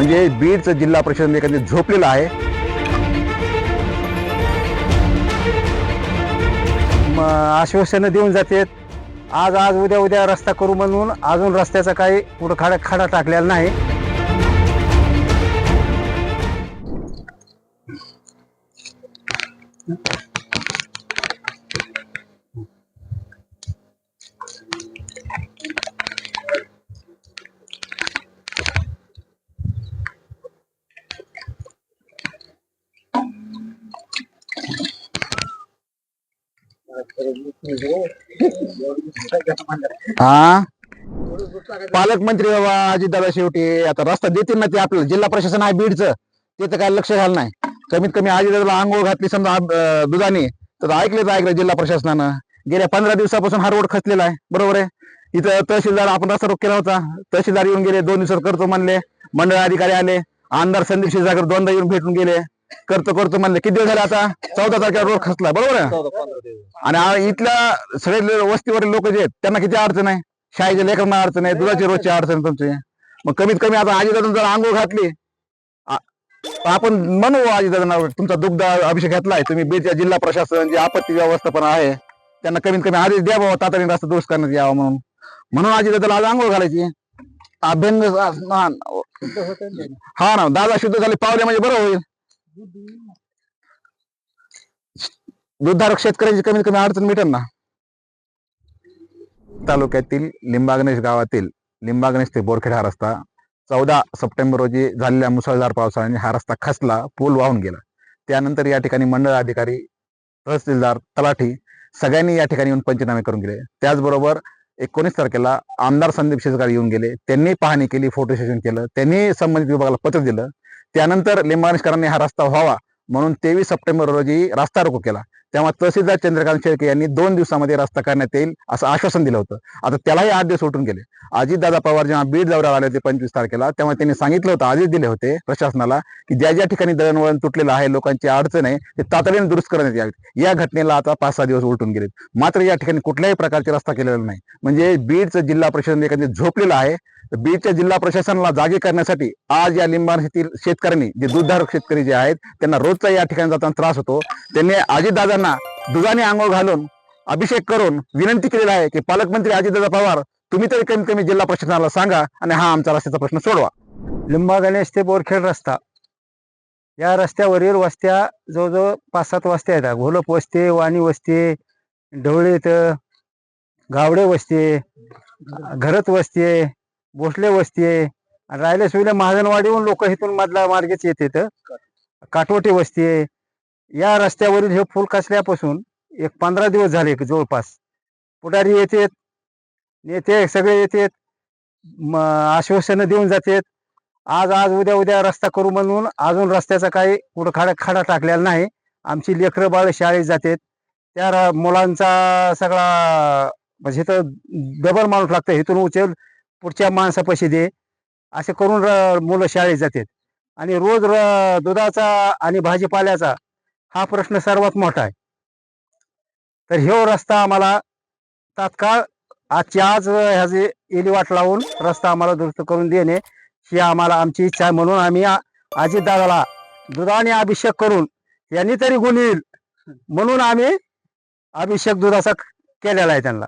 म्हणजे बीडचं जिल्हा परिषद एखादी झोपलेलं आहे. आश्वासनं देऊन जातात आज आज उद्या उद्या रस्ता करू म्हणून अजून रस्त्याचा काही कुठं खाडा खाडा टाकलेला नाही. हा? पालकमंत्री बाबा अजितदादा शेवटी आता रस्ता देतील ना ते आपल्याला. जिल्हा प्रशासन आहे बीडचं. ते तर काय लक्ष घाल नाही. कमीत कमी अजितदादाला आंघोळ घातली समजा अं, दुधाने. तर ऐकलेच ऐकलं जिल्हा प्रशासनानं. गेल्या पंधरा दिवसापासून हा रोड खचलेला आहे. बरोबर आहे? इथं तहसीलदार आपण रस्ता रोख केला होता. तहसीलदार येऊन गेले दोन दिवसात करतो म्हणले. मंडळ अधिकारी आले. आमदार संदीप शिरसागर दोनदा येऊन भेटून गेले. करतो करतो म्हणले. किती दिवस झाले आता? चौदा तारखेला रोड खचला बरोबर आहे? आणि आ- इथल्या सगळे वस्तीवरील लोक जे आहेत त्यांना किती अडचण आहे? शाळेच्या लेकरांना अडचण आहे दुधाची रोजची अडचण आहे तुमची. मग कमीत कमी आता आजीदादून जर आंघोळ घातली आ- तर आपण म्हणू आजीदादांना तुमचा दुग्ध अभिषेक घेतलाय तुम्ही बीडच्या जिल्हा प्रशासन जे आपत्ती व्यवस्थापन आहे त्यांना कमीत कमी आदेश द्या बाबा तातडीने रस्ता दुरुस्त करण्यात यावा म्हणून. म्हणून आजीदादाला आज आंघोळ घालायची. अभ्यंग हा ना दादा शुद्ध झाले पावले म्हणजे बरं होईल. दुधारक शेतकऱ्यांची कमीत कमी अडचण मिटेल ना. तालुक्यातील लिंबागणेश गावातील लिंबागणेश ते बोरखेड हा रस्ता चौदा सप्टेंबर रोजी झालेल्या मुसळधार पावसाने हा रस्ता खचला पूल वाहून गेला. त्यानंतर या ठिकाणी मंडळ अधिकारी तहसीलदार तलाठी सगळ्यांनी या ठिकाणी येऊन पंचनामे करून गेले त्याचबरोबर एकोणीस तारखेला आमदार संदीप शेजगार येऊन गेले. त्यांनी पाहणी केली फोटो सेशन केलं. त्यांनी संबंधित विभागाला पत्र दिलं. त्यानंतर लिंबागणेशकरांनी हा रस्ता व्हावा म्हणून तेवीस सप्टेंबर रोजी रस्ता रोको केला. तेव्हा तहसीलदार चंद्रकांत शेळके यांनी दोन दिवसामध्ये रस्ता करण्यात येईल असं आश्वासन दिलं होतं. आता त्यालाही आठ दिवस उठून गेले. अजितदादा पवार जेव्हा बीड दौऱ्यावर आले होते पंचवीस तारखेला तेव्हा त्यांनी सांगितलं होतं आदेश दिले होते प्रशासनाला की ज्या ज्या ठिकाणी दळणवळण तुटलेलं आहे लोकांची अडचण आहे ते तातडीने दुरुस्त करण्यात यावी या घटनेला आता पाच सहा दिवस उलटून गेलेत. मात्र या ठिकाणी कुठल्याही प्रकारचे रस्ता केलेला नाही. म्हणजे बीडचं जिल्हा परिषद एखादी झोपलेलं आहे. बीडच्या जिल्हा प्रशासनाला जागे करण्यासाठी आज या लिंबाणीतील शेतकऱ्यांनी जे दूधधारक शेतकरी जे आहेत त्यांना रोजचा या ठिकाणी जाताना त्रास होतो. त्यांनी अजितदादांना दुधाने आंघोळ घालून अभिषेक करून विनंती केलेली आहे की पालकमंत्री अजितदादा पवार तुम्ही तरी कमीत कमी जिल्हा प्रशासनाला सांगा आणि हा आमचा रस्त्याचा प्रश्न सोडवा. लिंबा गणेश ते बोरखेड रस्ता. या रस्त्यावरील वस्त्या जवळजवळ पाच सात वस्त्या आहेत. घोलप वस्ती वाणी वस्ती ढवळीत गावडे वस्ती घरत वस्ती भोसले वस्ती आहे. आणि राहिले सुविले महाजनवाडीहून लोक इथून मधला मार्गेच येतात काटवटी वस्ती आहे. या रस्त्यावरील हे फुल कसल्यापासून एक पंधरा दिवस झाले जवळपास. पुढारी येतात नेते सगळे येतात आश्वासनं देऊन जातात आज आज उद्या उद्या रस्ता करू म्हणून अजून रस्त्याचा काही कुठं खाडा खाडा टाकलेला नाही. आमची लेकरं बाळ शाळेत जातात त्या मुलांचा सगळा म्हणजे इथं डबल माणूस लागतं इथून उचल पुढच्या माणसापाशी दे. असे करून र- मुलं शाळेत जातात. आणि रोज र- दुधाचा आणि भाजीपाल्याचा हा प्रश्न सर्वात मोठा आहे. तर ह्यो रस्ता आम्हाला तात्काळ आजच्या आज ह्याची इली वाट लावून रस्ता आम्हाला दुरुस्त करून देणे ही आम्हाला आमची इच्छा आहे. म्हणून आम्ही अजितदादाला दुधाने अभिषेक करून यांनी तरी गुण येईल. म्हणून आम्ही अभिषेक दुधाचा केलेला आहे त्यांना.